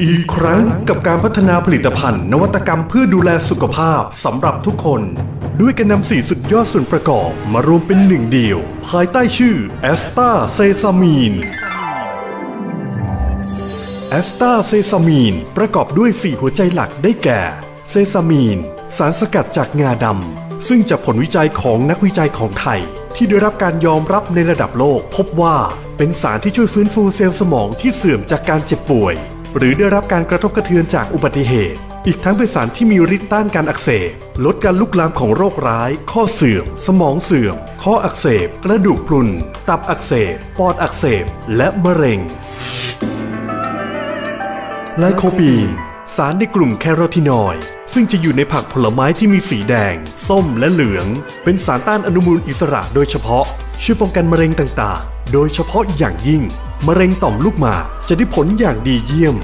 อีกครั้งกับการพัฒนาผลิตภัณฑ์ นวัตกรรมเพื่อดูแลสุขภาพสำหรับทุกคน ด้วยการนำสี่สุดยอดส่วนประกอบมารวมเป็นหนึ่งเดียว ภายใต้ชื่อแอสตาเซซามีนแอสตาเซซามีนประกอบด้วย 4 หัวใจหลักได้แก่ เซซามีน สารสกัดจากงาดำ ซึ่งจากผลวิจัยของนักวิจัยของไทย ที่ได้รับการยอมรับในระดับโลก พบว่าเป็นสารที่ช่วยฟื้นฟูเซลล์สมองที่เสื่อมจากการเจ็บป่วย หรือได้รับการกระทบกระเทือนจากอุบัติเหตุ อีกทั้งเป็นสารที่มีฤทธิ์ต้านการอักเสบ ลดการลุกลามของโรคร้าย ข้อเสื่อม สมองเสื่อม ข้ออักเสบ กระดูกพรุน ตับอักเสบ ปอดอักเสบ และมะเร็ง ไลโคปีน สารในกลุ่มแคโรทีนอยด์ซึ่งจะอยู่ในผักผลไม้ที่มีสีแดง ส้มและเหลือง เป็นสารต้านอนุมูลอิสระโดยเฉพาะ ช่วยป้องกันมะเร็งต่างๆ โดยเฉพาะอย่างยิ่ง มะเร็งต่อมลูกหมากจะได้ผลอย่างดีเยี่ยม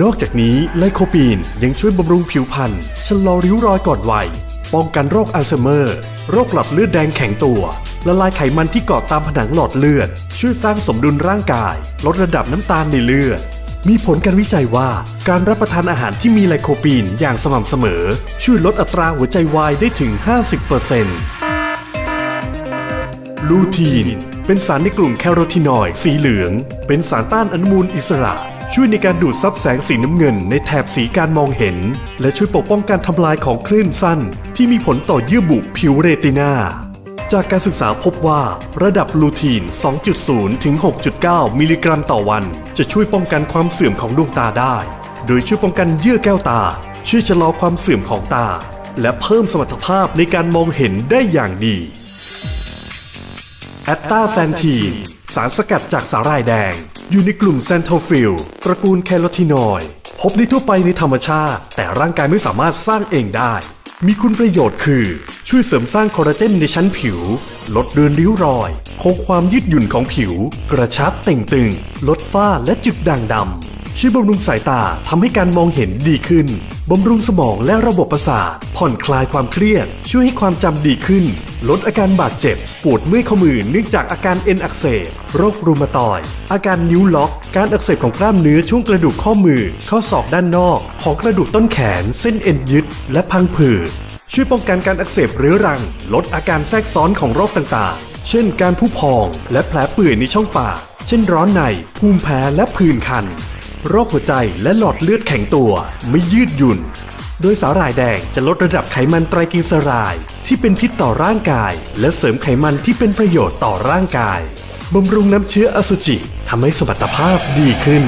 นอกจากนี้ไลโคปีนยังช่วยบำรุงผิวพรรณชะลอริ้วรอยก่อนวัย ป้องกันโรคอัลไซเมอร์ โรคหลอดเลือดแดงแข็งตัวละลายไขมันที่เกาะตามผนังหลอดเลือด ช่วยสร้างสมดุลร่างกาย ลดระดับน้ำตาลในเลือด มีผลการวิจัยว่าการรับประทานอาหารที่มีไลโคปีนอย่างสม่ำเสมอ ช่วยลดอัตราหัวใจวายได้ถึง 50%ลูทีน เป็นสารในกลุ่มแคโรทีนอยด์สีเหลือง เป็นสารต้านอนุมูลอิสระ ช่วยในการดูดซับแสงสีน้ำเงินในแถบสีการมองเห็น และช่วยปกป้องการทำลายของคลื่นสั้น ที่มีผลต่อเยื่อบุผิวเรตินาจากการศึกษาพบว่าระดับลูทีน 2.0 ถึง 6.9 มิลลิกรัมต่อวัน จะช่วยป้องกันความเสื่อมของดวงตาได้ โดยช่วยป้องกันเยื่อแก้วตา ช่วยชะลอความเสื่อมของตา และเพิ่มสมรรถภาพในการมองเห็นได้อย่างดี แอตตาแซนทีน สารสกัดจากสาหร่ายแดง อยู่ในกลุ่มแซนโทฟิลตระกูลแคโรทีนอยด์พบได้ทั่วไปในธรรมชาติ แต่ร่างกายไม่สามารถสร้างเองได้ มีคุณประโยชน์คือ ช่วยเสริมสร้างคอลลาเจนในชั้นผิว ลดเรือนริ้วรอย คงความยืดหยุ่นของผิว กระชับเต่งตึง ลดฝ้าและจุดด่างดำช่วยบำรุงสายตาทำให้การมองเห็นดีขึ้นบำรุงสมองและระบบประสาทผ่อนคลายความเครียด ช่วยให้ความจำดีขึ้น ลดอาการบาดเจ็บ ปวดเมื่อยข้อมือเนื่องจากอาการเอ็นอักเสบ โรครูมาตอย อาการนิ้วล็อก การอักเสบของกล้ามเนื้อช่วงกระดูกข้อมือ ข้อศอกด้านนอก ของกระดูกต้นแขน เส้นเอ็นยึด และพังผืด ช่วยป้องกันการอักเสบเรื้อรัง ลดอาการแทรกซ้อนของโรคต่างๆ เช่น การผู้พอง และแผลเปื่อยในช่องปาก เช่นร้อนใน ภูมิแพ้ และผื่นคัน โรคหัวใจและหลอดเลือดแข็งตัว ไม่ยืดหยุ่น โดยสาหร่ายแดงจะลดระดับไขมันไตรกลีเซอไรด์ที่เป็นพิษต่อร่างกาย และเสริมไขมันที่เป็นประโยชน์ต่อร่างกายบำรุงน้ำเชื้ออสุจิทำให้สมรรถภาพดีขึ้น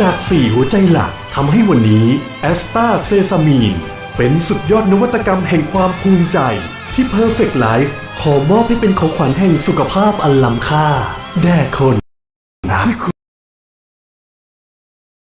จาก 4 หัวใจหลักทำให้วันนี้แอสตาเซซามีนเป็นสุดยอดนวัตกรรมแห่งความภูมิใจ ที่ Perfect Life ขอมอบให้เป็นของขวัญแห่งสุขภาพอันล้ำค่า แด่คน